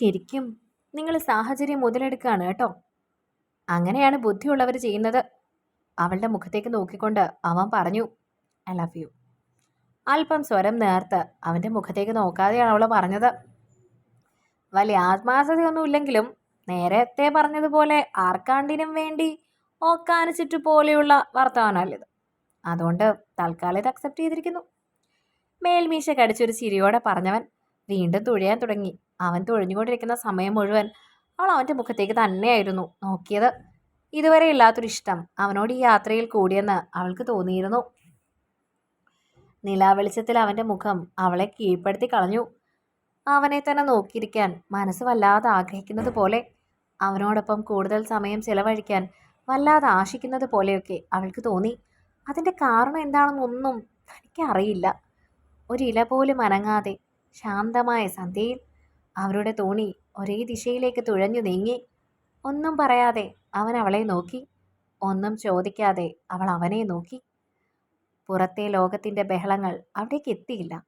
ശരിക്കും നിങ്ങൾ സാഹചര്യം മുതലെടുക്കുകയാണ് കേട്ടോ. അങ്ങനെയാണ് ബുദ്ധിയുള്ളവർ ചെയ്യുന്നത്. അവളുടെ മുഖത്തേക്ക് നോക്കിക്കൊണ്ട് അവൻ പറഞ്ഞു ഐ ലവ് യു. അല്പം സ്വരം നേർത്ത് അവന്റെ മുഖത്തേക്ക് നോക്കാതെയാണ് അവൾ പറഞ്ഞത്. വലിയ ആത്മാർത്ഥതയൊന്നും ഇല്ലെങ്കിലും നേരത്തെ പറഞ്ഞതുപോലെ ആർക്കാണ്ടിനും വേണ്ടി ഓക്കാനിച്ചിട്ട് പോലെയുള്ള വർത്തമാനമല്ലിത്. അതുകൊണ്ട് തൽക്കാലം ഇത് അക്സെപ്റ്റ് ചെയ്തിരിക്കുന്നു. മേൽമീശ കടിച്ചൊരു ചിരിയോടെ പറഞ്ഞവൻ വീണ്ടും തുഴയാൻ തുടങ്ങി. അവൻ തുഴഞ്ഞുകൊണ്ടിരിക്കുന്ന സമയം മുഴുവൻ അവൾ അവന്റെ മുഖത്തേക്ക് തന്നെയായിരുന്നു നോക്കിയത്. ഇതുവരെ ഇല്ലാത്തൊരു ഇഷ്ടം. അവനോട് ഈ യാത്രയിൽ കൂടിയെന്ന് അവൾക്ക് തോന്നിയിരുന്നു. നിലാവെളിച്ചത്തിൽ അവന്റെ മുഖം അവളെ കീഴ്പ്പെടുത്തി കളഞ്ഞു. അവനെ തന്നെ നോക്കിയിരിക്കാൻ മനസ്സ് വല്ലാതെ ആഗ്രഹിക്കുന്നത് പോലെ അവനോടൊപ്പം കൂടുതൽ സമയം ചിലവഴിക്കാൻ വല്ലാതെ ആശിക്കുന്നത് പോലെയൊക്കെ അവൾക്ക് തോന്നി. അതിന്റെ കാരണം എന്താണെന്നൊന്നും എനിക്കറിയില്ല ഒരില പോലും അനങ്ങാതെ ശാന്തമായ സന്ധ്യയിൽ അവരുടെ തോണി ഒരേ ദിശയിലേക്ക് തുഴഞ്ഞു നീങ്ങി. ഒന്നും പറയാതെ അവൻ അവളെ നോക്കി. ഒന്നും ചോദിക്കാതെ അവൾ അവനെ നോക്കി. പുറത്തെ ലോകത്തിന്റെ ബഹളങ്ങൾ അവിടേക്ക് എത്തിയില്ല.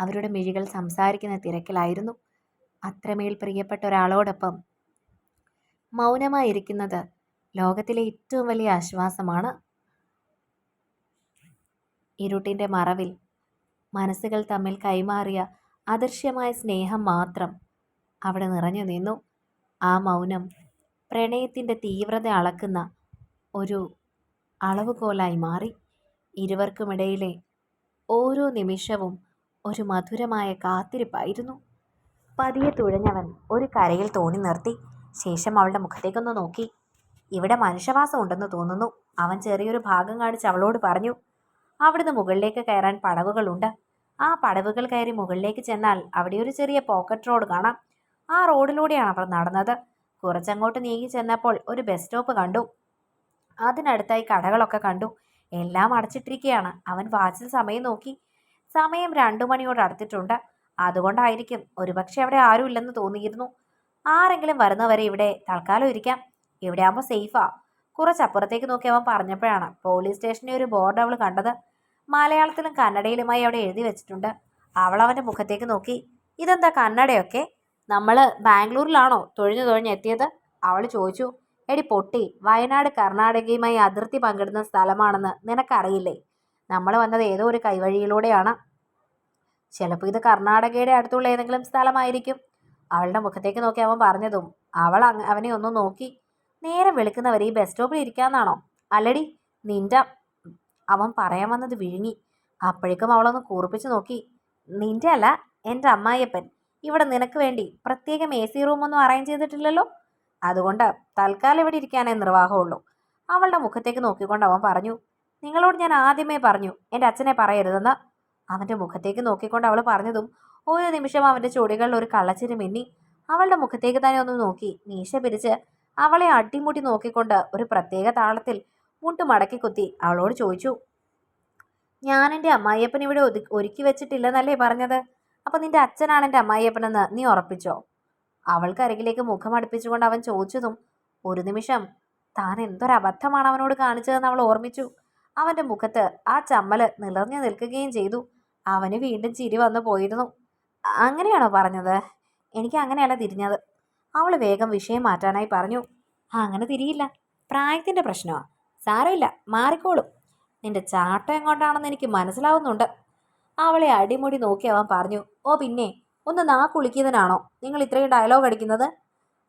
അവരുടെ മിഴികൾ സംസാരിക്കുന്ന തിരക്കിലായിരുന്നു. അത്രമേൽ പ്രിയപ്പെട്ട ഒരാളോടൊപ്പം മൗനമായിരിക്കുന്നത് ലോകത്തിലെ ഏറ്റവും വലിയ ആശ്വാസമാണ്. ഇരുട്ടിന്റെ മറവിൽ മനസ്സുകൾ തമ്മിൽ കൈമാറിയ അദൃശ്യമായ സ്നേഹം മാത്രം അവിടെ നിറഞ്ഞു നിന്നു. ആ മൗനം പ്രണയത്തിന്റെ തീവ്രത അളക്കുന്ന ഒരു അളവുകോലായി മാറി. ഇരുവർക്കുമിടയിലെ ഓരോ നിമിഷവും ഒരു മധുരമായ കാത്തിരിപ്പായിരുന്നു. പതിയെ തുഴഞ്ഞവൻ ഒരു കരയിൽ തോണി നിർത്തി. ശേഷം അവളുടെ മുഖത്തേക്കൊന്ന് നോക്കി. ഇവിടെ മനുഷ്യവാസം ഉണ്ടെന്ന് തോന്നുന്നു. അവൻ ചെറിയൊരു ഭാഗം കാണിച്ച് അവളോട് പറഞ്ഞു. അവിടുന്ന് മുകളിലേക്ക് കയറാൻ പടവുകളുണ്ട്. ആ പടവുകൾ കയറി മുകളിലേക്ക് ചെന്നാൽ അവിടെ ഒരു ചെറിയ പോക്കറ്റ് റോഡ് കാണാം. ആ റോഡിലൂടെയാണ് അവർ നടന്നത്. കുറച്ചങ്ങോട്ട് നീങ്ങി ചെന്നപ്പോൾ ഒരു ബസ് സ്റ്റോപ്പ് കണ്ടു. അതിനടുത്തായി കടകളൊക്കെ കണ്ടു. എല്ലാം അടച്ചിട്ടിരിക്കുകയാണ് അവൻ വാച്ചിൽ സമയം നോക്കി. സമയം രണ്ടു മണിയോട് അടുത്തിട്ടുണ്ട്. അതുകൊണ്ടായിരിക്കും ഒരുപക്ഷെ അവിടെ ആരും ഇല്ലെന്ന് തോന്നിയിരുന്നു. ആരെങ്കിലും വരുന്നവരെ ഇവിടെ തൽക്കാലം ഇരിക്കാം. ഇവിടെ ആകുമ്പോൾ സേഫാ കുറച്ചപ്പുറത്തേക്ക് നോക്കി അവൻ പറഞ്ഞപ്പോഴാണ് പോലീസ് സ്റ്റേഷനിൽ ഒരു ബോർഡ് അവൾ കണ്ടത്. മലയാളത്തിലും കന്നഡയിലുമായി അവിടെ എഴുതി വെച്ചിട്ടുണ്ട്. അവൾ അവന്റെ മുഖത്തേക്ക് നോക്കി. ഇതെന്താ കന്നഡയൊക്കെ? നമ്മൾ ബാംഗ്ലൂരിലാണോ തൊഴിഞ്ഞു തൊഴിഞ്ഞ് എത്തിയത്? അവൾ ചോദിച്ചു. എടി പൊട്ടി വയനാട് കർണാടകയുമായി അതിർത്തി പങ്കിടുന്ന സ്ഥലമാണെന്ന് നിനക്കറിയില്ലേ? നമ്മൾ വന്നത് ഏതോ ഒരു കൈവഴിയിലൂടെയാണ്. ചിലപ്പോൾ ഇത് കർണാടകയുടെ അടുത്തുള്ള ഏതെങ്കിലും സ്ഥലമായിരിക്കും. അവളുടെ മുഖത്തേക്ക് നോക്കി അവൻ പറഞ്ഞതും അവൾ അവനെ ഒന്ന് നോക്കി. നേരെ വിളിക്കുന്നവർ ഈ ബസ് സ്റ്റോപ്പിൽ ഇരിക്കാന്നാണോ? അല്ലടി നിന്റെ അവൻ പറയാൻ വന്നത് വിഴുങ്ങി. അപ്പോഴേക്കും അവളൊന്ന് കൂർപ്പിച്ച് നോക്കി. നിന്റെ അല്ല എന്റെ അമ്മായിയപ്പൻ. ഇവിടെ നിനക്ക് വേണ്ടി പ്രത്യേകം എ സി റൂമൊന്നും അറേഞ്ച് ചെയ്തിട്ടില്ലല്ലോ? അതുകൊണ്ട് തൽക്കാലം ഇവിടെ ഇരിക്കാനേ നിർവാഹമുള്ളൂ. അവളുടെ മുഖത്തേക്ക് നോക്കിക്കൊണ്ട് അവൻ പറഞ്ഞു നിങ്ങളോട് ഞാൻ ആദ്യമേ പറഞ്ഞു എന്റെ അച്ഛനെ പറയരുതെന്ന്. അവന്റെ മുഖത്തേക്ക് നോക്കിക്കൊണ്ട് അവൾ പറഞ്ഞതും ഓരോ നിമിഷം അവന്റെ ചുടികളിൽ ഒരു കള്ളച്ചിരി മിന്നി അവളുടെ മുഖത്തേക്ക് തന്നെ ഒന്ന് നോക്കി. മീശ പിരിച്ച് അവളെ അടിമുടി നോക്കിക്കൊണ്ട് ഒരു പ്രത്യേക താളത്തിൽ മുട്ട് മടക്കി കുത്തി. അവളോട് ചോദിച്ചു ഞാൻ എന്റെ അമ്മായിയപ്പൻ ഇവിടെ ഒതു ഒരുക്കി വെച്ചിട്ടില്ലെന്നല്ലേ പറഞ്ഞത്? അപ്പം നിന്റെ അച്ഛനാണ് എന്റെ അമ്മായിയപ്പനെന്ന് നീ ഉറപ്പിച്ചോ? അവൾക്ക് അരികിലേക്ക് മുഖം അടുപ്പിച്ചുകൊണ്ട് അവൻ ചോദിച്ചതും ഒരു നിമിഷം താൻ എന്തൊരബദ്ധമാണ് അവനോട് കാണിച്ചതെന്ന് അവൾ ഓർമ്മിച്ചു. അവന്റെ മുഖത്ത് ആ ചമ്മൽ നിലർന്നു നിൽക്കുകയും ചെയ്തു. അവന് വീണ്ടും ചിരി വന്നു പോയിരുന്നു. അങ്ങനെയാണോ പറഞ്ഞത്? എനിക്ക് അങ്ങനെയല്ല തിരിഞ്ഞത്. അവൾ വേഗം വിഷയം മാറ്റാനായി പറഞ്ഞു അങ്ങനെ തിരിയില്ല. പ്രായത്തിന്റെ പ്രശ്നമാണ് സാരമില്ല മാറിക്കോളും. നിന്റെ ചാട്ടം എങ്ങോട്ടാണെന്ന് എനിക്ക് മനസ്സിലാവുന്നുണ്ട്. അവളെ അടിമുടി നോക്കി അവൻ പറഞ്ഞു ഓ പിന്നെ ഒന്ന് നാ കുളിക്കുന്നതിനാണോ നിങ്ങൾ ഇത്രയും ഡയലോഗ് അടിക്കുന്നത്?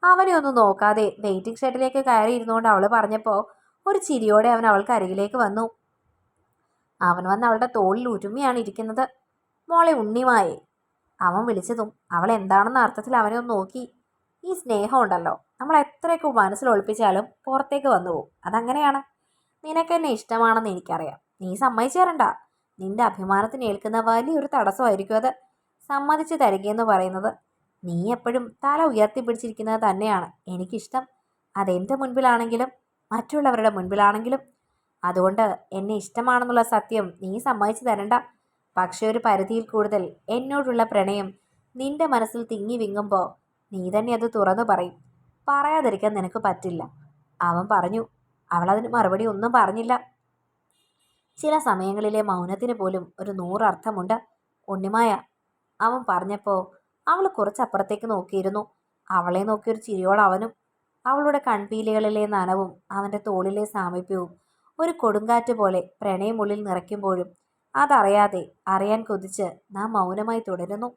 അവനെ ഒന്നും നോക്കാതെ വെയിറ്റിംഗ് ഷെഡിലേക്ക് കയറി ഇരുന്നുകൊണ്ട് അവൾ പറഞ്ഞപ്പോൾ ഒരു ചിരിയോടെ അവൻ അവൾക്ക് അരികിലേക്ക് വന്നു. അവൻ വന്ന് അവളുടെ തോളിൽ ഉരുമിയാണ് ഇരിക്കുന്നത്. മോളെ ഉണ്ണിമായി അവൻ വിളിച്ചതും അവൾ എന്താണെന്ന അർത്ഥത്തിൽ അവനെ ഒന്ന് നോക്കി. ഈ സ്നേഹം ഉണ്ടല്ലോ നമ്മൾ എത്രയൊക്കെ മനസ്സിൽ ഒളിപ്പിച്ചാലും പുറത്തേക്ക് വന്നു പോകും അതങ്ങനെയാണ്. നിനക്കെന്നെ ഇഷ്ടമാണെന്ന് എനിക്കറിയാം. നീ സമ്മതിച്ചു തരണ്ട. നിന്റെ അഭിമാനത്തിന് ഏൽക്കുന്ന വലിയൊരു തടസ്സമായിരിക്കും അത്. സമ്മതിച്ചു തരികയെന്ന് പറയുന്നത് നീ എപ്പോഴും തല ഉയർത്തി പിടിച്ചിരിക്കുന്നത് തന്നെയാണ് എനിക്കിഷ്ടം. അതെന്റെ മുൻപിലാണെങ്കിലും മറ്റുള്ളവരുടെ മുൻപിലാണെങ്കിലും. അതുകൊണ്ട് എന്നെ ഇഷ്ടമാണെന്നുള്ള സത്യം നീ സമ്മതിച്ചു തരണ്ട. പക്ഷേ ഒരു പരിധിയിൽ കൂടുതൽ എന്നോടുള്ള പ്രണയം നിന്റെ മനസ്സിൽ തിങ്ങി വിങ്ങുമ്പോൾ നീ തന്നെ അത് തുറന്നു പറയും. പറയാതിരിക്കാൻ നിനക്ക് പറ്റില്ല. അവൻ പറഞ്ഞു അവളതിന് മറുപടി ഒന്നും പറഞ്ഞില്ല. ചില സമയങ്ങളിലെ മൗനത്തിന് പോലും ഒരു നൂറർത്ഥമുണ്ട്. ഉണ്ണിമായ അവൻ പറഞ്ഞപ്പോൾ അവൾ കുറച്ചപ്പുറത്തേക്ക് നോക്കിയിരുന്നു. അവളെ നോക്കിയൊരു ചിരിയോളവനും അവളുടെ കൺപീലികളിലെ നനവും അവന്റെ തോളിലെ സാമീപ്യവും ഒരു കൊടുങ്കാറ്റ് പോലെ പ്രണയമുള്ളിൽ നിറയ്ക്കുമ്പോഴും അതറിയാതെ അറിയാൻ കൊതിച്ച് നാം മൗനമായി തുടരുന്നു.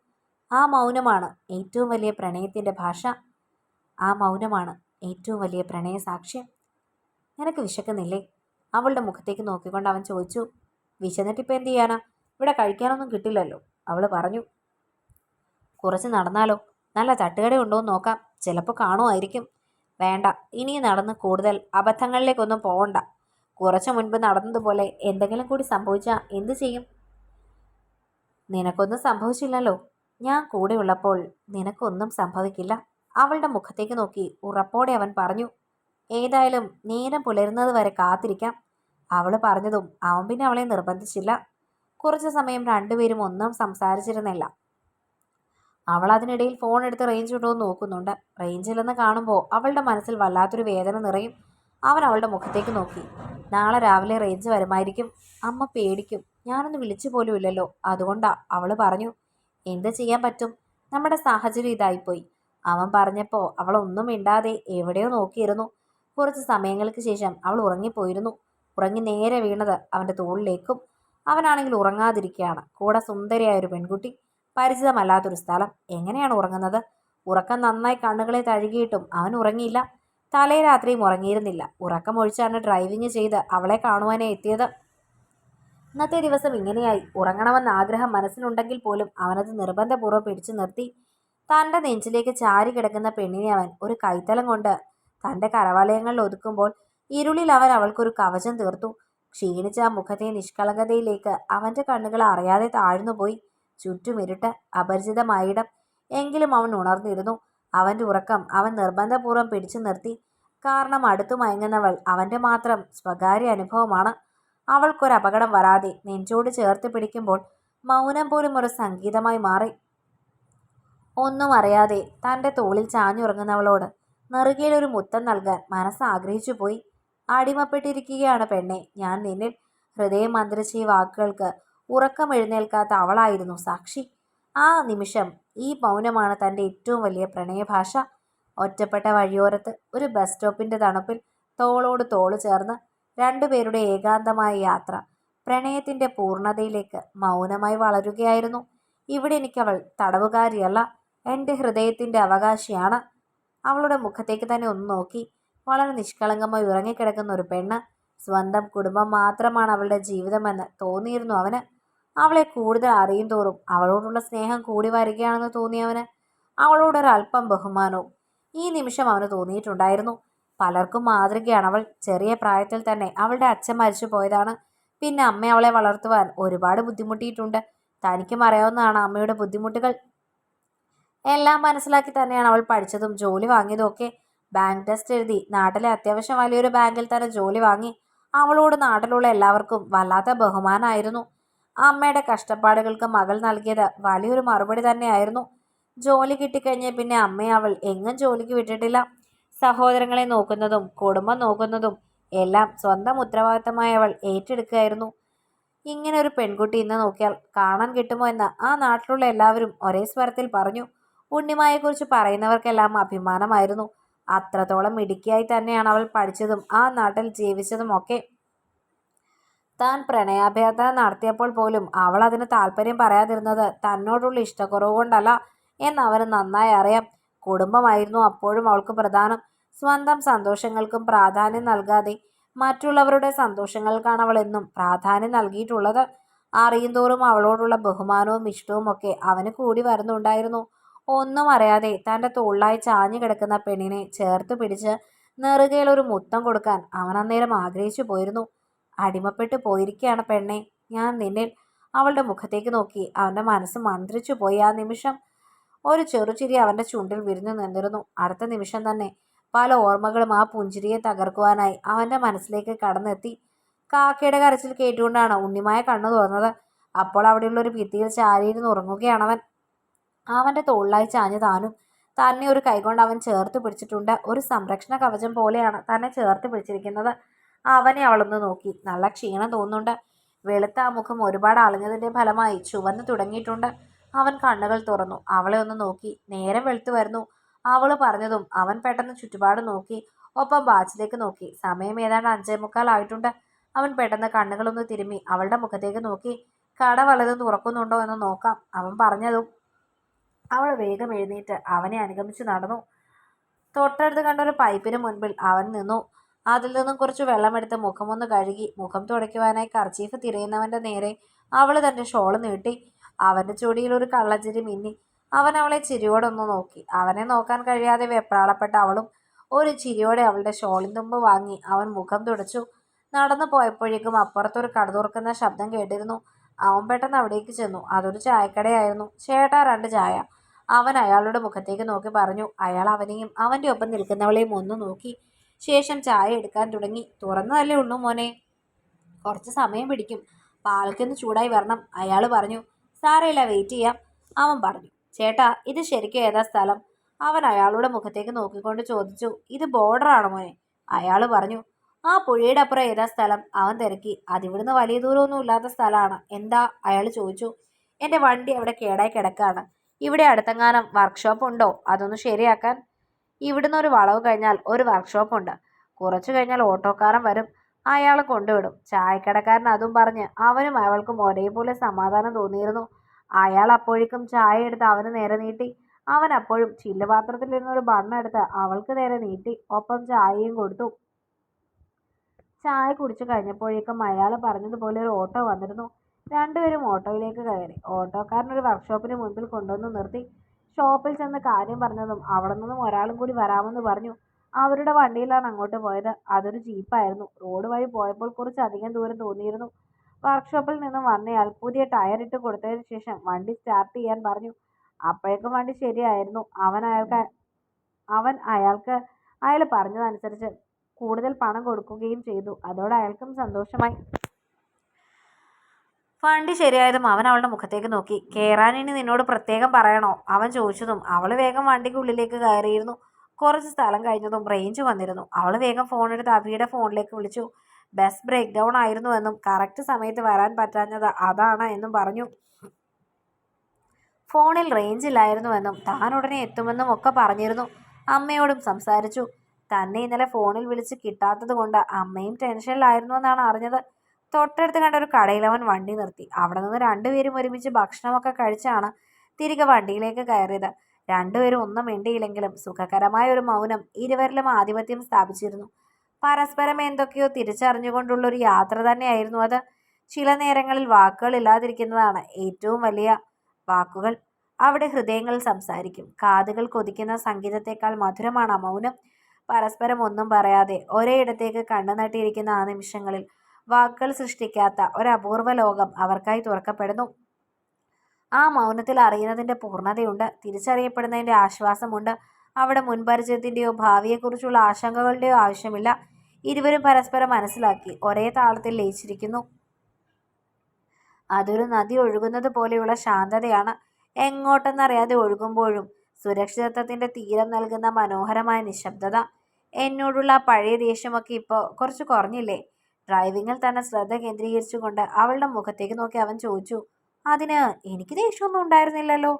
ആ മൗനമാണ് ഏറ്റവും വലിയ പ്രണയത്തിന്റെ ഭാഷ. ആ മൗനമാണ് ഏറ്റവും വലിയ പ്രണയ സാക്ഷ്യം നിനക്ക് വിശക്കുന്നില്ലേ? അവളുടെ മുഖത്തേക്ക് നോക്കിക്കൊണ്ട് അവൻ ചോദിച്ചു വിശന്നിട്ടിപ്പോൾ എന്ത് ചെയ്യാനാ? ഇവിടെ കഴിക്കാനൊന്നും കിട്ടില്ലല്ലോ. അവൾ പറഞ്ഞു കുറച്ച് നടന്നാലോ? നല്ല തട്ടുകട ഉണ്ടോ എന്ന് നോക്കാം. ചിലപ്പോൾ കാണുമായിരിക്കും. വേണ്ട ഇനി നടന്ന് കൂടുതൽ അബദ്ധങ്ങളിലേക്കൊന്നും പോകണ്ട കുറച്ച് മുൻപ് നടന്നതുപോലെ എന്തെങ്കിലും കൂടി സംഭവിച്ചാൽ എന്തു ചെയ്യും? നിനക്കൊന്നും സംഭവിച്ചില്ലല്ലോ. ഞാൻ കൂടെ ഉള്ളപ്പോൾ നിനക്കൊന്നും സംഭവിക്കില്ല. അവളുടെ മുഖത്തേക്ക് നോക്കി ഉറപ്പോടെ അവൻ പറഞ്ഞു ഏതായാലും നേരം പുലരുന്നത് വരെ കാത്തിരിക്കാം. അവൾ പറഞ്ഞതും അവൻ പിന്നെ അവളെ നിർബന്ധിച്ചില്ല. കുറച്ച് സമയം രണ്ടുപേരും ഒന്നും സംസാരിച്ചിരുന്നില്ല. അവൾ അതിനിടയിൽ ഫോൺ എടുത്ത് റേഞ്ച് എന്ന് നോക്കുന്നുണ്ട്. റേഞ്ചില്ലെന്ന് കാണുമ്പോൾ അവളുടെ മനസ്സിൽ വല്ലാത്തൊരു വേദന നിറയും. അവൻ അവളുടെ മുഖത്തേക്ക് നോക്കി. നാളെ രാവിലെ റേഞ്ച് വരുമായിരിക്കും. അമ്മ പേടിക്കും. ഞാനൊന്ന് വിളിച്ചു പോലും ഇല്ലല്ലോ. അതുകൊണ്ടാ അവൾ പറഞ്ഞു എന്ത് ചെയ്യാൻ പറ്റും? നമ്മുടെ സാഹചര്യം ഇതായിപ്പോയി. അവൻ പറഞ്ഞപ്പോൾ അവൾ ഒന്നും മിണ്ടാതെ എവിടെയോ നോക്കിയിരുന്നു. കുറച്ച് സമയങ്ങൾക്ക് ശേഷം അവൾ ഉറങ്ങിപ്പോയിരുന്നു. ഉറങ്ങി നേരെ വീണത് അവന്റെ തോളിലേക്കും. അവനാണെങ്കിൽ ഉറങ്ങാതിരിക്കുകയാണ് കൂടെ സുന്ദരിയായ ഒരു പെൺകുട്ടി. പരിചിതമല്ലാത്തൊരു സ്ഥലം. എങ്ങനെയാണ് ഉറങ്ങുന്നത്? ഉറക്കം നന്നായി കണ്ണുകളെ തഴുകിയിട്ടും അവൻ ഉറങ്ങിയില്ല. തലേ രാത്രിയും ഉറങ്ങിയിരുന്നില്ല. ഉറക്കം ഒഴിച്ചാണ് ഡ്രൈവിംഗ് ചെയ്ത് അവളെ കാണുവാനേ എത്തിയത്. ഇന്നത്തെ ദിവസം ഇങ്ങനെയായി. ഉറങ്ങണമെന്ന ആഗ്രഹം മനസ്സിലുണ്ടെങ്കിൽ പോലും അവനത് നിർബന്ധപൂർവം പിടിച്ചു നിർത്തി. തന്റെ നെഞ്ചിലേക്ക് ചാരി കിടക്കുന്ന പെണ്ണിനെ അവൻ ഒരു കൈത്തലം കൊണ്ട് തന്റെ കരവലയങ്ങളിൽ ഒതുക്കുമ്പോൾ ഇരുളിൽ അവൻ അവൾക്കൊരു കവചം തീർത്തു. ക്ഷീണിച്ച ആ മുഖത്തെ നിഷ്കളങ്കതയിലേക്ക് അവന്റെ കണ്ണുകൾ അറിയാതെ താഴ്ന്നുപോയി. ചുറ്റുമിരുട്ട് അപരിചിതമായിടം എങ്കിലും അവൻ ഉണർന്നിരുന്നു. അവന്റെ ഉറക്കം അവൻ നിർബന്ധപൂർവം പിടിച്ചു നിർത്തി. കാരണം അടുത്തു മയങ്ങുന്നവൾ അവന്റെ മാത്രം സ്വകാര്യ അനുഭവമാണ്. അവൾക്കൊരു അപകടം വരാതെ നെഞ്ചോട് ചേർത്ത് പിടിക്കുമ്പോൾ മൗനം പോലും ഒരു സംഗീതമായി മാറി. ഒന്നും അറിയാതെ തന്റെ തോളിൽ ചാഞ്ഞുറങ്ങുന്നവളോട് നെറുകയിൽ ഒരു മുത്തം നൽകാൻ മനസ്സ് ആഗ്രഹിച്ചു പോയി. അടിമപ്പെട്ടിരിക്കുകയാണ് പെണ്ണെ. ഞാൻ നിന്നിൽ ഹൃദയം മന്ത്രിച്ച ഈ വാക്കുകൾക്ക് ഉറക്കം എഴുന്നേൽക്കാത്ത അവളായിരുന്നു സാക്ഷി. ആ നിമിഷം ഈ മൗനമാണ് തന്റെ ഏറ്റവും വലിയ പ്രണയഭാഷ. ഒറ്റപ്പെട്ട വഴിയോരത്ത് ഒരു ബസ് സ്റ്റോപ്പിന്റെ തണുപ്പിൽ തോളോട് തോൾ ചേർന്ന് രണ്ടുപേരുടെ ഏകാന്തമായ യാത്ര പ്രണയത്തിന്റെ പൂർണതയിലേക്ക് മൗനമായി വളരുകയായിരുന്നു. ഇവിടെ എനിക്കവൾ തടവുകാരിയല്ല. എന്റെ ഹൃദയത്തിന്റെ അവകാശിയാണ്. അവളുടെ മുഖത്തേക്ക് തന്നെ ഒന്ന് നോക്കി. വളരെ നിഷ്കളങ്കമായി ഉറങ്ങിക്കിടക്കുന്ന ഒരു പെണ്ണ്. സ്വന്തം കുടുംബം മാത്രമാണ് അവളുടെ ജീവിതമെന്ന് തോന്നിയിരുന്നു അവന്. അവളെ കൂടുതൽ അറിയും തോറും അവളോടുള്ള സ്നേഹം കൂടി വരികയാണെന്ന് തോന്നിയവന് അവളോടൊരൽപ്പം ബഹുമാനവും ഈ നിമിഷം അവന് തോന്നിയിട്ടുണ്ടായിരുന്നു. പലർക്കും മാതൃകയാണ് അവൾ. ചെറിയ പ്രായത്തിൽ തന്നെ അവളുടെ അച്ഛൻ മരിച്ചു പോയതാണ്. പിന്നെ അമ്മ അവളെ വളർത്തുവാൻ ഒരുപാട് ബുദ്ധിമുട്ടിയിട്ടുണ്ട്. തനിക്കും അറിയാവുന്നതാണ് അമ്മയുടെ ബുദ്ധിമുട്ടുകൾ. എല്ലാം മനസ്സിലാക്കി തന്നെയാണ് അവൾ പഠിച്ചതും. ജോലി വാങ്ങിയതും ഒക്കെ ബാങ്ക് ടെസ്റ്റ് എഴുതി. നാട്ടിലെ അത്യാവശ്യം വലിയൊരു ബാങ്കിൽ തന്നെ ജോലി വാങ്ങി അവളോട് നാട്ടിലുള്ള എല്ലാവർക്കും വല്ലാത്ത ബഹുമാനമായിരുന്നു അമ്മയുടെ കഷ്ടപ്പാടുകൾക്ക് മകൾ നൽകിയത് വലിയൊരു മറുപടി തന്നെയായിരുന്നു. ജോലി കിട്ടിക്കഴിഞ്ഞ പിന്നെ അമ്മയെ അവൾ എങ്ങും ജോലിക്ക് വിട്ടിട്ടില്ല. സഹോദരങ്ങളെ നോക്കുന്നതും കുടുംബം നോക്കുന്നതും എല്ലാം സ്വന്തം ഉത്തരവാദിത്തമായി അവൾ ഏറ്റെടുക്കുകയായിരുന്നു. ഇങ്ങനെ ഒരു പെൺകുട്ടി ഇന്ന് നോക്കിയാൽ കാണാൻ കിട്ടുമോ എന്ന് ആ നാട്ടിലുള്ള എല്ലാവരും ഒരേ സ്വരത്തിൽ പറഞ്ഞു. ഉണ്ണിമായെക്കുറിച്ച് പറയുന്നവർക്കെല്ലാം അഭിമാനമായിരുന്നു. അത്രത്തോളം മിടുക്കിയായി തന്നെയാണ് അവൾ പഠിച്ചതും ആ നാട്ടിൽ ജീവിച്ചതും ഒക്കെ താൻ പ്രണയാഭ്യർത്ഥന നടത്തിയപ്പോൾ പോലും അവൾ അതിന് താല്പര്യം പറയാതിരുന്നത് തന്നോടുള്ള ഇഷ്ടക്കുറവ് കൊണ്ടല്ല എന്ന് അവന് നന്നായി അറിയാം. കുടുംബമായിരുന്നു അപ്പോഴും അവൾക്ക് പ്രധാനം. സ്വന്തം സന്തോഷങ്ങൾക്കും പ്രാധാന്യം നൽകാതെ മറ്റുള്ളവരുടെ സന്തോഷങ്ങൾക്കാണ് അവൾ എന്നും പ്രാധാന്യം നൽകിയിട്ടുള്ളത്. അറിയും തോറും അവളോടുള്ള ബഹുമാനവും ഇഷ്ടവും ഒക്കെ അവന് കൂടി വരുന്നുണ്ടായിരുന്നു. ഒന്നും അറിയാതെ തന്റെ തോളിലായി ചാഞ്ഞു കിടക്കുന്ന പെണ്ണിനെ ചേർത്ത് പിടിച്ച് നെറുകയിൽ ഒരു മുത്തം കൊടുക്കാൻ അവൻ അന്നേരം ആഗ്രഹിച്ചു പോയിരുന്നു. അടിമപ്പെട്ടു പോയിരിക്കുകയാണ് പെണ്ണെ. ഞാൻ നിന്നിൽ അവളുടെ മുഖത്തേക്ക് നോക്കി അവന്റെ മനസ്സ് മന്ത്രിച്ചു പോയി. ആ നിമിഷം ഒരു ചെറുചിരി അവന്റെ ചുണ്ടിൽ വിരിഞ്ഞു നിന്നിരുന്നു. അടുത്ത നിമിഷം തന്നെ പല ഓർമ്മകളും ആ പുഞ്ചിരിയെ തകർക്കുവാനായി അവന്റെ മനസ്സിലേക്ക് കടന്നെത്തി. കാക്കയുടെ കരച്ചിൽ കേട്ടുകൊണ്ടാണ് ഉണ്ണിമായ കണ്ണു തുറന്നത്. അപ്പോൾ അവിടെയുള്ള ഒരു ഭിത്തിയിൽ ചാരിയിരുന്ന് ഉറങ്ങുകയാണവൻ അവന്റെ തോളിലായി ചാഞ്ഞു താനും. തന്നെ ഒരു കൈകൊണ്ട് അവൻ ചേർത്ത് പിടിച്ചിട്ടുണ്ട്. ഒരു സംരക്ഷണ കവചം പോലെയാണ് തന്നെ ചേർത്ത് പിടിച്ചിരിക്കുന്നത്. അവനെ അവളൊന്ന് നോക്കി. നല്ല ക്ഷീണം തോന്നുന്നുണ്ട്. വെളുത്ത ആ മുഖം ഒരുപാട് അളഞ്ഞതിന്റെ ഫലമായി ചുവന്ന് തുടങ്ങിയിട്ടുണ്ട്. അവൻ കണ്ണുകൾ തുറന്നു. അവളെ ഒന്ന് നോക്കി. നേരം വെളുത്തു വരുന്നു. അവൾ പറഞ്ഞതും അവൻ പെട്ടെന്ന് ചുറ്റുപാട് നോക്കി. ഒപ്പം ബാച്ചിലേക്ക് നോക്കി. സമയം ഏതാണ്ട് അഞ്ചേ മുക്കാലായിട്ടുണ്ട് അവൻ പെട്ടെന്ന് കണ്ണുകളൊന്ന് തിരുമ്മി അവളുടെ മുഖത്തേക്ക് നോക്കി. കട വലതും തുറക്കുന്നുണ്ടോ എന്ന് നോക്കാം. അവൻ പറഞ്ഞതും അവൾ വേഗം എഴുന്നേറ്റ് അവനെ അനുഗമിച്ച് നടന്നു. തൊട്ടടുത്ത് കണ്ട ഒരു പൈപ്പിന് മുൻപിൽ അവൻ നിന്നു. അതിൽ നിന്നും കുറച്ച് വെള്ളമെടുത്ത് മുഖമൊന്ന് കഴുകി മുഖം തുടയ്ക്കുവാനായി കർച്ചീഫ് തിരയുന്നവന്റെ നേരെ അവൾ തന്റെ ഷോൾ നീട്ടി. അവന്റെ ചുടിയിൽ ഒരു കള്ളച്ചിരി മിന്നി. അവൻ അവളെ ചിരിയോടൊന്ന് നോക്കി. അവനെ നോക്കാൻ കഴിയാതെ വെപ്രാളപ്പെട്ട അവളും ഒരു ചിരിയോടെ അവളുടെ ഷോളിൻ തുമ്പ് വാങ്ങി അവൻ മുഖം തുടച്ചു. നടന്നു പോയപ്പോഴേക്കും അപ്പുറത്തൊരു കടതുറക്കുന്ന ശബ്ദം കേട്ടിരുന്നു. അവൻ പെട്ടെന്ന് അവിടേക്ക് ചെന്നു. അതൊരു ചായക്കടയായിരുന്നു. ചേട്ടാ രണ്ട് ചായ. അവൻ അയാളുടെ മുഖത്തേക്ക് നോക്കി പറഞ്ഞു അയാൾ അവനെയും അവന്റെ ഒപ്പം നിൽക്കുന്നവളെയും ഒന്ന് നോക്കി. ശേഷം ചായ എടുക്കാൻ തുടങ്ങി. തുറന്നതല്ലേ ഉള്ളൂ മോനെ. കുറച്ച് സമയം പിടിക്കും. പാൽക്കൊന്ന് ചൂടായി വരണം. അയാൾ പറഞ്ഞു സാരമില്ല വെയിറ്റ് ചെയ്യാം. അവൻ പറഞ്ഞു ചേട്ടാ ഇത് ശരിക്കും ഏതാ സ്ഥലം? അവൻ അയാളുടെ മുഖത്തേക്ക് നോക്കിക്കൊണ്ട് ചോദിച്ചു ഇത് ബോർഡറാണ് മോനെ? അയാൾ പറഞ്ഞു ആ പുഴയുടെ അപ്പുറം ഏതാ സ്ഥലം? അവൻ തിരക്കി അതിവിടുന്ന് വലിയ ദൂരമൊന്നും ഇല്ലാത്ത സ്ഥലമാണ്. എന്താ? അയാൾ ചോദിച്ചു എന്റെ വണ്ടി അവിടെ കേടായി കിടക്കുകയാണ് ഇവിടെ അടുത്തെങ്ങാനും വർക്ക്ഷോപ്പ് ഉണ്ടോ? അതൊന്ന് ശരിയാക്കാൻ. ഇവിടുന്ന് ഒരു വളവ് കഴിഞ്ഞാൽ ഒരു വർക്ക്ഷോപ്പ് ഉണ്ട്. കുറച്ചു കഴിഞ്ഞാൽ ഓട്ടോക്കാരൻ വരും. അയാൾ കൊണ്ടുവിടും. ചായക്കടക്കാരൻ അതും പറഞ്ഞ് അവനും അയാൾക്കും ഒരേപോലെ സമാധാനം തോന്നിയിരുന്നു. അയാൾ അപ്പോഴേക്കും ചായ എടുത്ത് അവന് നേരെ നീട്ടി. അവൻ അപ്പോഴും ചില്ലുപാത്രത്തിൽ നിന്നൊരു ബണ്ണെടുത്ത് അവൾക്ക് നേരെ നീട്ടി. ഒപ്പം ചായയും കൊടുത്തു. ചായ കുടിച്ചു കഴിഞ്ഞപ്പോഴേക്കും അയാൾ പറഞ്ഞതുപോലെ ഒരു ഓട്ടോ വന്നിരുന്നു. രണ്ടുപേരും ഓട്ടോയിലേക്ക് കയറി. ഓട്ടോക്കാരൻ ഒരു വർക്ക്ഷോപ്പിന് മുൻപിൽ കൊണ്ടുവന്ന് നിർത്തി. ഷോപ്പിൽ ചെന്ന് കാര്യം പറഞ്ഞതും അവിടെ നിന്നും ഒരാളും കൂടി വരാമെന്ന് പറഞ്ഞു. അവരുടെ വണ്ടിയിലാണ് അങ്ങോട്ട് പോയത്. അതൊരു ജീപ്പായിരുന്നു. റോഡ് വഴി പോയപ്പോൾ കുറച്ച് അധികം ദൂരം തോന്നിയിരുന്നു. വർക്ക്ഷോപ്പിൽ നിന്നും വന്നയാൾ പുതിയ ടയർ ഇട്ട് കൊടുത്തതിന് ശേഷം വണ്ടി സ്റ്റാർട്ട് ചെയ്യാൻ പറഞ്ഞു. അപ്പോഴേക്കും വണ്ടി ശരിയായിരുന്നു. അവൻ അയാൾക്ക് അവൻ അയാൾക്ക് അയാൾ പറഞ്ഞതനുസരിച്ച് കൂടുതൽ പണം കൊടുക്കുകയും ചെയ്തു. അതോടെ അയാൾക്കും സന്തോഷമായി. വണ്ടി ശരിയായതും അവൻ അവളുടെ മുഖത്തേക്ക് നോക്കി. കയറാൻ ഇനി നിന്നോട് പ്രത്യേകം പറയണോ? അവൻ ചോദിച്ചതും അവൾ വേഗം വണ്ടിക്കുള്ളിലേക്ക് കയറിയിരുന്നു. കുറച്ച് സ്ഥലം കഴിഞ്ഞതും റേഞ്ച് വന്നിരുന്നു. അവൾ വേഗം ഫോൺ എടുത്ത് അഭിയുടെ ഫോണിലേക്ക് വിളിച്ചു. ബസ് ബ്രേക്ക് ഡൗൺ ആയിരുന്നു എന്നും കറക്റ്റ് സമയത്ത് വരാൻ പറ്റാഞ്ഞത് അതാണ് എന്നും പറഞ്ഞു. ഫോണിൽ റേഞ്ച് ഇല്ലായിരുന്നുവെന്നും താൻ ഉടനെ എത്തുമെന്നും ഒക്കെ പറഞ്ഞിരുന്നു. അമ്മയോടും സംസാരിച്ചു. തന്നെ ഇന്നലെ ഫോണിൽ വിളിച്ച് കിട്ടാത്തത് കൊണ്ട് അമ്മയും ടെൻഷനിലായിരുന്നു എന്നാണ് അറിഞ്ഞത്. തൊട്ടടുത്ത് കണ്ട ഒരു കടയിൽ അവൻ വണ്ടി നിർത്തി. അവിടെ നിന്ന് രണ്ടുപേരും ഒരുമിച്ച് ഭക്ഷണമൊക്കെ കഴിച്ചാണ് തിരികെ വണ്ടിയിലേക്ക് കയറിയത്. രണ്ടുപേരും ഒന്നും മിണ്ടിയില്ലെങ്കിലും സുഖകരമായ ഒരു മൗനം ഇരുവരിലും ആധിപത്യം സ്ഥാപിച്ചിരുന്നു. പരസ്പരം എന്തൊക്കെയോ തിരിച്ചറിഞ്ഞുകൊണ്ടുള്ള ഒരു യാത്ര തന്നെയായിരുന്നു അത്. ചില നേരങ്ങളിൽ വാക്കുകൾ ഇല്ലാതിരിക്കുന്നതാണ് ഏറ്റവും വലിയ വാക്കുകൾ. അവിടെ ഹൃദയങ്ങൾ സംസാരിക്കും. കാതുകൾ കൊതിക്കുന്ന സംഗീതത്തെക്കാൾ മധുരമാണ് ആ മൗനം. പരസ്പരം ഒന്നും പറയാതെ ഒരേ ഇടത്തേക്ക് കണ്ണു നട്ടിയിരിക്കുന്ന ആ നിമിഷങ്ങളിൽ വാക്കുകൾ സൃഷ്ടിക്കാത്ത ഒരപൂർവ ലോകം അവർക്കായി തുറക്കപ്പെടുന്നു. ആ മൗനത്തിൽ അറിയുന്നതിന്റെ പൂർണതയുണ്ട്. തിരിച്ചറിയപ്പെടുന്നതിന്റെ ആശ്വാസമുണ്ട്. അവിടെ മുൻപരിചയത്തിന്റെയോ ഭാവിയെക്കുറിച്ചുള്ള ആശങ്കകളുടെയോ ആവശ്യമില്ല. ഇരുവരും പരസ്പരം മനസ്സിലാക്കി ഒരേ താളത്തിൽ ലയിച്ചിരിക്കുന്നു. അതൊരു നദി ഒഴുകുന്നത് പോലെയുള്ള ശാന്തതയാണ്. എങ്ങോട്ടെന്നറിയാതെ ഒഴുകുമ്പോഴും സുരക്ഷിതത്വത്തിന്റെ തീരം നൽകുന്ന മനോഹരമായ നിശബ്ദത. എന്നോടുള്ള പഴയ ദേഷ്യമൊക്കെ ഇപ്പോൾ കുറച്ച് കുറഞ്ഞില്ലേ? ഡ്രൈവിങ്ങിൽ തന്നെ ശ്രദ്ധ കേന്ദ്രീകരിച്ചുകൊണ്ട് അവളുടെ മുഖത്തേക്ക് നോക്കി അവൻ ചോദിച്ചു അതിന് എനിക്ക് ദേഷ്യമൊന്നും ഉണ്ടായിരുന്നില്ലല്ലോ?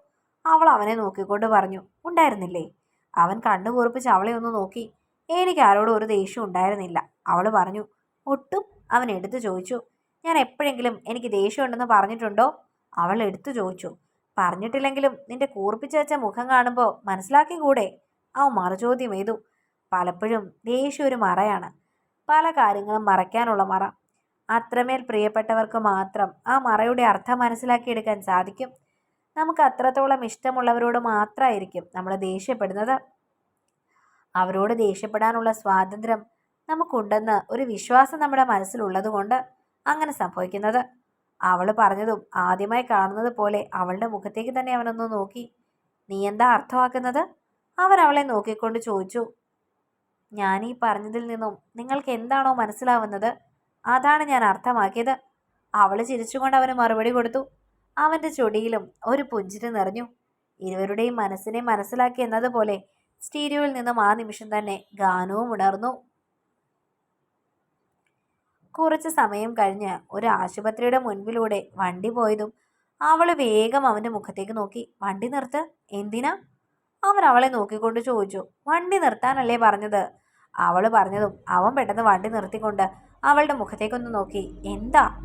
അവൾ അവനെ നോക്കിക്കൊണ്ട് പറഞ്ഞു ഉണ്ടായിരുന്നില്ലേ? അവൻ കണ്ണു കുറിപ്പിച്ച് അവളെ ഒന്ന് നോക്കി എനിക്ക് ആരോടും ഒരു ദേഷ്യം ഉണ്ടായിരുന്നില്ല. അവൾ പറഞ്ഞു ഒട്ടും? അവൻ എടുത്തു ചോദിച്ചു ഞാൻ എപ്പോഴെങ്കിലും എനിക്ക് ദേഷ്യമുണ്ടെന്ന് പറഞ്ഞിട്ടുണ്ടോ? അവൾ എടുത്തു ചോദിച്ചു പറഞ്ഞിട്ടില്ലെങ്കിലും നിന്റെ കൂർപ്പിച്ച് വെച്ച മുഖം കാണുമ്പോൾ മനസ്സിലാക്കി കൂടെ? അവൻ മറുചോദ്യം ചെയ്തു പലപ്പോഴും ദേഷ്യം ഒരു മറയാണ്. പല കാര്യങ്ങളും മറയ്ക്കാനുള്ള മറ. അത്രമേൽ പ്രിയപ്പെട്ടവർക്ക് മാത്രം ആ മറയുടെ അർത്ഥം മനസ്സിലാക്കിയെടുക്കാൻ സാധിക്കും. നമുക്ക് അത്രത്തോളം ഇഷ്ടമുള്ളവരോട് മാത്രമായിരിക്കും നമ്മൾ ദേഷ്യപ്പെടുന്നത്. അവരോട് ദേഷ്യപ്പെടാനുള്ള സ്വാതന്ത്ര്യം നമുക്കുണ്ടെന്ന് ഒരു വിശ്വാസം നമ്മുടെ മനസ്സിലുള്ളത് കൊണ്ട് അങ്ങനെ സംഭവിക്കുന്നത്. അവൾ പറഞ്ഞതും ആദ്യമായി കാണുന്നത് പോലെ അവളുടെ മുഖത്തേക്ക് തന്നെ അവനൊന്ന് നോക്കി. നീ എന്താ അർത്ഥമാക്കുന്നത്? അവൻ അവളെ നോക്കിക്കൊണ്ട് ചോദിച്ചു. ഞാൻ ഈ പറഞ്ഞതിൽ നിന്നും നിങ്ങൾക്ക് എന്താണോ മനസ്സിലാവുന്നത് അതാണ് ഞാൻ അർത്ഥമാക്കിയത്. അവൾ ചിരിച്ചുകൊണ്ട് അവന് മറുപടി കൊടുത്തു. അവന്റെ ചൊടിയിലും ഒരു പുഞ്ചിരി നിറഞ്ഞു. ഇരുവരുടെയും മനസ്സിനെ മനസ്സിലാക്കി എന്നതുപോലെ സ്റ്റീരിയോയിൽ നിന്നും ആ നിമിഷം തന്നെ ഗാനവും ഉണർന്നു. കുറച്ച് സമയം കഴിഞ്ഞ് ഒരു ആശുപത്രിയുടെ മുൻപിലൂടെ വണ്ടി പോയതും അവൾ വേഗം അവന്റെ മുഖത്തേക്ക് നോക്കി. വണ്ടി നിർത്ത്? എന്തിനാ? അവൻ അവളെ നോക്കിക്കൊണ്ട് ചോദിച്ചു. വണ്ടി നിർത്താനല്ലേ പറഞ്ഞത്? അവൾ പറഞ്ഞതും അവൻ പെട്ടെന്ന് വണ്ടി നിർത്തിക്കൊണ്ട് അവളുടെ മുഖത്തേക്കൊന്ന് നോക്കി. എന്താ?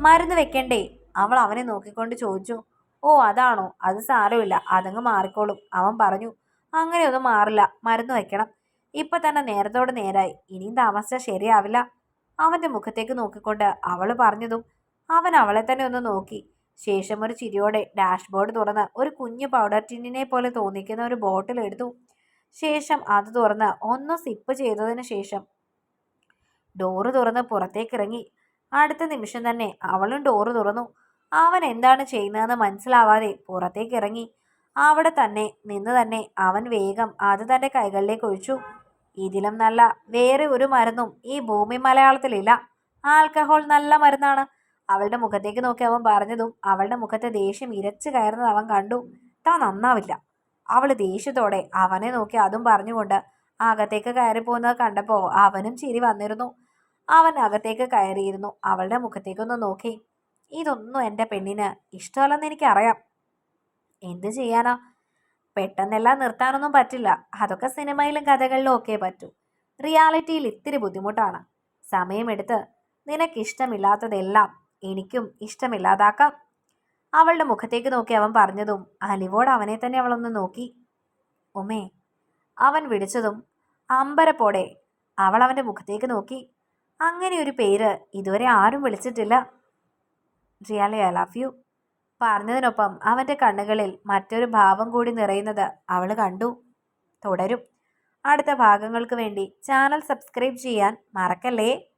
മരുന്ന് വെക്കണ്ടേ? അവൾ അവനെ നോക്കിക്കൊണ്ട് ചോദിച്ചു. ഓ അതാണോ? അത് സാരമില്ല. അതങ്ങ് മാറിക്കോളും. അവൻ പറഞ്ഞു. അങ്ങനെയൊന്നും മാറില്ല. മരുന്ന് വെക്കണം. ഇപ്പൊ തന്നെ നേരത്തോട് നേരായി. ഇനിയും താമസിച്ചാൽ ശരിയാവില്ല. അവന്റെ മുഖത്തേക്ക് നോക്കിക്കൊണ്ട് അവൾ പറഞ്ഞതും അവൻ അവളെ തന്നെ ഒന്ന് നോക്കി. ശേഷം ഒരു ചിരിയോടെ ഡാഷ്ബോർഡ് തുറന്ന് ഒരു കുഞ്ഞു പൗഡർ ടിന്നിനെ പോലെ തോന്നിക്കുന്ന ഒരു ബോട്ടിൽ എടുത്തു ശേഷം അത് തുറന്ന് ഒന്ന് സിപ്പ് ചെയ്തതിന് ശേഷം ഡോറ് തുറന്ന് പുറത്തേക്ക് ഇറങ്ങി അടുത്ത നിമിഷം തന്നെ അവളും ഡോറ് തുറന്നു. അവൻ എന്താണ് ചെയ്യുന്നതെന്ന് മനസ്സിലാവാതെ പുറത്തേക്ക് ഇറങ്ങി അവിടെ തന്നെ നിന്ന് തന്നെ അവൻ വേഗം അത് തന്റെ കൈകളിലേക്ക് ഒഴിച്ചു. ഇതിലും നല്ല വേറെ ഒരു മരുന്നും ഈ ഭൂമി മലയാളത്തിലില്ല. ആൽക്കഹോൾ നല്ല മരുന്നാണ്. അവളുടെ മുഖത്തേക്ക് നോക്കി അവൻ പറഞ്ഞതും അവളുടെ മുഖത്തെ ദേഷ്യം ഇരച്ചു കയറുന്നത് അവൻ കണ്ടു. താൻ നന്നാവില്ല. അവൾ ദേഷ്യത്തോടെ അവനെ നോക്കി അതും പറഞ്ഞുകൊണ്ട് അകത്തേക്ക് കയറി പോകുന്നത് കണ്ടപ്പോൾ അവനും ചിരി വന്നിരുന്നു. അവൻ അകത്തേക്ക് കയറിയിരുന്നു. അവളുടെ മുഖത്തേക്കൊന്ന് നോക്കി. ഇതൊന്നും എന്റെ പെണ്ണിന് ഇഷ്ടമല്ലെന്ന് എനിക്കറിയാം. എന്ത് ചെയ്യാനാ? പെട്ടെന്നെല്ലാം നിർത്താനൊന്നും പറ്റില്ല. അതൊക്കെ സിനിമയിലും കഥകളിലും ഒക്കെ പറ്റൂ. റിയാലിറ്റിയിൽ ഇത്തിരി ബുദ്ധിമുട്ടാണ്. സമയമെടുത്ത് നിനക്കിഷ്ടമില്ലാത്തതെല്ലാം എനിക്കും ഇഷ്ടമില്ലാതാക്കാം. അവളുടെ മുഖത്തേക്ക് നോക്കി അവൻ പറഞ്ഞതും അലിവോട് അവനെ തന്നെ അവളൊന്ന് നോക്കി. ഉമേ അവൻ വിളിച്ചതും അമ്പരപ്പോടെ അവൾ അവന്റെ മുഖത്തേക്ക് നോക്കി. അങ്ങനെ ഒരു പേര് ഇതുവരെ ആരും വിളിച്ചിട്ടില്ല. Really I love you. പറഞ്ഞതിനൊപ്പം അവന്റെ കണ്ണുകളിൽ മറ്റൊരു ഭാവം കൂടി നിറയുന്നത് അവൾ കണ്ടു. തുടരും. അടുത്ത ഭാഗങ്ങൾക്ക് വേണ്ടി ചാനൽ സബ്സ്ക്രൈബ് ചെയ്യാൻ മറക്കല്ലേ?